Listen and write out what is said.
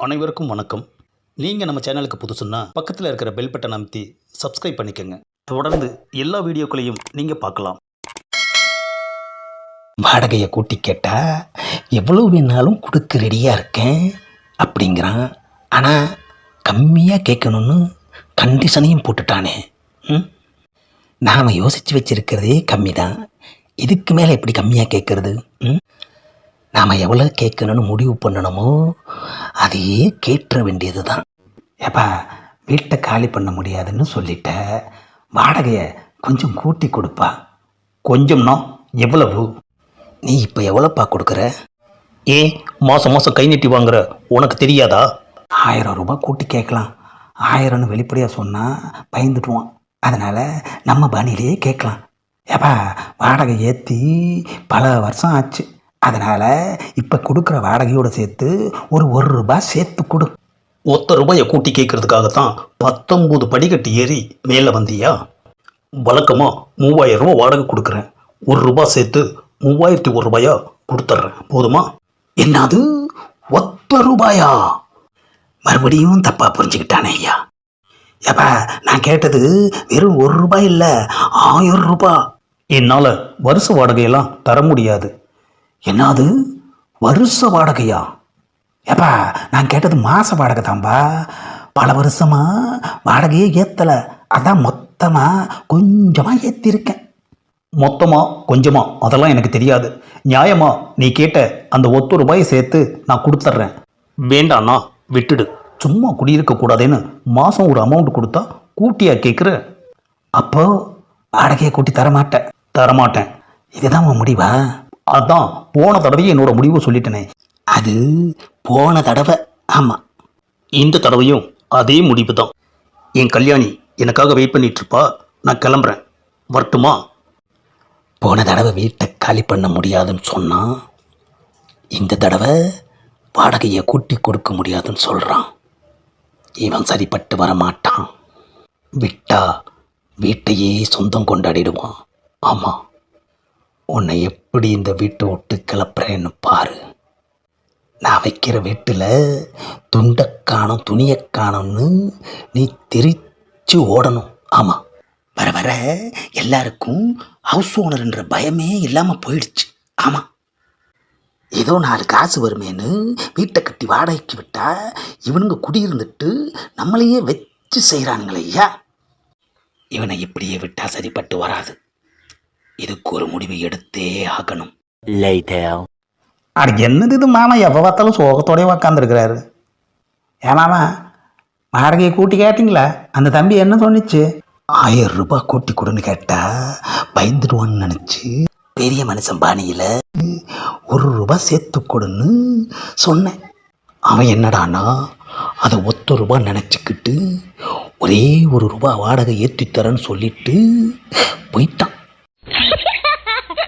அனைவருக்கும் வணக்கம். நீங்கள் நம்ம சேனலுக்கு புதுசுன்னா பக்கத்தில் இருக்கிற பெல் பட்டன் அமைத்தி சப்ஸ்கிரைப் பண்ணிக்கோங்க. தொடர்ந்து எல்லா வீடியோக்களையும் நீங்கள் பார்க்கலாம். வாடகையை கூட்டி கேட்டால் எவ்வளோ வேணாலும் கொடுக்க ரெடியாக இருக்கேன் அப்படிங்கிறான். ஆனால் கம்மியாக கேட்கணும்னு கண்டிஷனையும் போட்டுட்டானே. ம்? நாம் யோசித்து வச்சிருக்கிறதே கம்மி தான் இதுக்கு மேலே எப்படி கம்மியாக கேட்குறது? ம்? நாம் எவ்வளோ கேட்கணும்னு முடிவு பண்ணணுமோ அதையே கேட்டுற வேண்டியது தான் ஏப்பா வீட்டை காலி பண்ண முடியாதுன்னு சொல்லிட்ட. வாடகையை கொஞ்சம் கூட்டி கொடுப்பா. கொஞ்சம்னா எவ்வளவு? நீ இப்போ எவ்வளோப்பா கொடுக்குற? ஏன் மாதம் மாதம் கை நீட்டி வாங்குற? உனக்கு தெரியாதா? ஆயிரம் ரூபாய் கூட்டி கேட்கலாம். ஆயிரம்னு வெளிப்படையாக சொன்னால் பயந்துட்டுவான் அதனால் நம்ம பாணியிலேயே கேட்கலாம். ஏப்பா வாடகை ஏற்றி பல வருஷம் ஆச்சு. அதனால் இப்போ கொடுக்குற வாடகையோடு சேர்த்து ஒரு ஒரு ரூபாய் சேர்த்து கொடு. ஒத்த ரூபாயை கூட்டி கேட்கறதுக்காகத்தான் பத்தொம்பது படிக்கட்டு ஏறி மேலே வந்தியா? வழக்கமாக மூவாயிரம் ரூபா வாடகை கொடுக்குறேன். ஒரு ரூபாய் சேர்த்து மூவாயிரத்தி ஒரு ரூபாயா கொடுத்துட்றேன் போதுமா? என்னது? ஒத்த ரூபாயா? மறுபடியும் தப்பாக புரிஞ்சுக்கிட்டானே ஐயா. ஏப்பா நான் கேட்டது வெறும் ஒரு ரூபாய் இல்லை ஆயிரம் ரூபாய். என்னால் வருஷ வாடகையெல்லாம் தர முடியாது. என்னது? வருஷ வாடகையா? ஏப்பா நான் கேட்டது மாத வாடகை தான்பா. பல வருஷமா வாடகையே ஏற்றலை அதான் மொத்தமாக கொஞ்சமாக ஏற்றிருக்கேன் மொத்தமா கொஞ்சமா அதெல்லாம் எனக்கு தெரியாது. நியாயமா நீ கேட்ட அந்த ஒத்து ரூபாயை சேர்த்து நான் கொடுத்துட்றேன் வேண்டாண்ணா விட்டுடு. சும்மா குடியிருக்க கூடாதுன்னு மாதம் ஒரு அமௌண்ட் கொடுத்தா கூட்டியா கேட்குற அப்போ வாடகையை கூட்டி தர மாட்டேன் தரமாட்டேன். இதுதான் உன் முடிவா? அதான் போன தடவையே என்னோட முடிவை சொல்லிட்டேனே. அது போன தடவை. ஆமாம் இந்த தடவையும் அதே முடிவு தான் என் கல்யாணி எனக்காக வெயிட் பண்ணிட்டு இருப்பா நான் கிளம்புறேன். வரட்டுமா? போன தடவை வீட்டை காலி பண்ண முடியாதுன்னு சொன்னான் இந்த தடவை வாடகையை கூட்டி கொடுக்க முடியாதுன்னு சொல்கிறான் இவன் சரிப்பட்டு வர மாட்டான் விட்டா வீட்டையே சொந்தம் கொண்டாடிடுவான். ஆமாம் உன்னை எப்படி இந்த வீட்டை விட்டு கிளப்புறேன்னு பாரு. நான் வைக்கிற வீட்டில் துண்டைக்காணும் துணியைக்காணும்னு நீ தெரிச்சு ஓடணும். ஆமாம் வர வர எல்லாருக்கும் ஹவுஸ் ஓனர்ன்ற பயமே இல்லாமல் போயிடுச்சு. ஆமாம் ஏதோ நாலு காசு வருமேன்னு வீட்டை கட்டி வாடகைக்கு விட்டால் இவனுங்க குடியிருந்துட்டு நம்மளையே வச்சு செய்கிறானுங்களே ஐயா. இவனை இப்படியே விட்டால் சரிப்பட்டு வராது. இதுக்கு ஒரு முடிவு எடுத்தே ஆகணும். அட என்னது இது மாமா? எப்போ பார்த்தாலும் சோகத்தோடய உக்காந்துருக்கிறாரு. மாமா? வாடகையை கூட்டி கேட்டிங்களா? அந்த தம்பி என்ன சொன்னிச்சு? ஆயிரம் ரூபாய் கூட்டி கொடுன்னு கேட்டா பயந்துடுவான்னு நினச்சி. பெரிய மனுஷன் பாணியில். ஒரு ரூபாய் சேர்த்து கொடுன்னு சொன்னேன். அவன் என்னடானா அதை ஒத்த ரூபாய் நினச்சிக்கிட்டு ஒரே ஒரு ரூபாய் வாடகை ஏற்றி தரேன்னு சொல்லிட்டு போயிட்டான்.